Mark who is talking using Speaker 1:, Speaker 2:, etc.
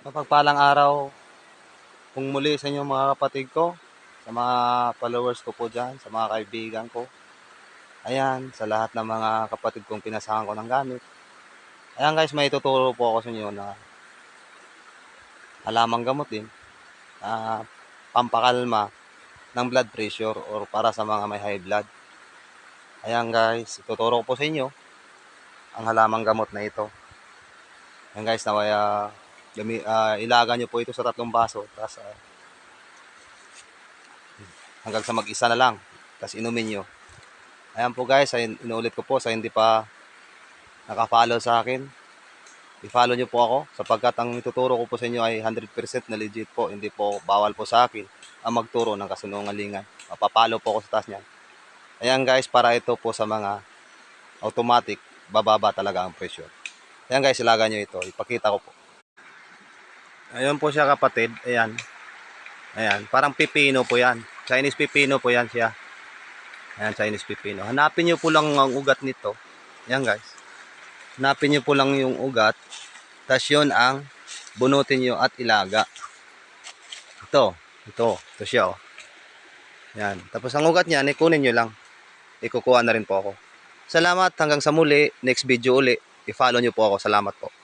Speaker 1: Mapagpalang araw kung muli sa inyo mga kapatid ko, sa mga followers ko po dyan, sa mga kaibigan ko. Ayan, sa lahat ng mga kapatid kong pinasahan ko ng gamit. Ayan guys, may tuturo po ako sa inyo na halamang gamot din. na pampakalma ng blood pressure or para sa mga may high blood. Ayan guys, ituturo ko po sa inyo ang halamang gamot na ito. Ayan guys, nawaya Gami, ah, ilaga nyo po ito sa tatlong baso. Tapos, ah, hanggang sa mag-isa na lang. Tapos inumin nyo. Ayan po guys, ay, inuulit ko po sa hindi pa naka-follow sa akin. I-follow nyo po ako sapagkat ang ituturo ko po sa inyo ay 100% na legit po. Hindi po bawal po sa akin ang magturo ng kasunungalingan. Mapapalo po ako sa taas niyan. Ayan guys, para ito po sa mga automatic, bababa talaga ang presyo. Ayan guys, ilaga nyo ito. Ipakita ko po. Ayun po siya kapatid. Ayan. Ayan. Parang pipino po yan. Chinese pipino po yan siya. Ayan, Chinese pipino. Hanapin nyo po lang ang ugat nito. Ayan guys. Hanapin nyo po lang yung ugat. Tapos yun ang bunutin nyo at ilaga. Ito. Ito. Ito siya oh. Ayan. Tapos ang ugat niyan, ikunin nyo lang. Ikukuha na rin po ako. Salamat. Hanggang sa muli. Next video uli. I-follow nyo po ako. Salamat po.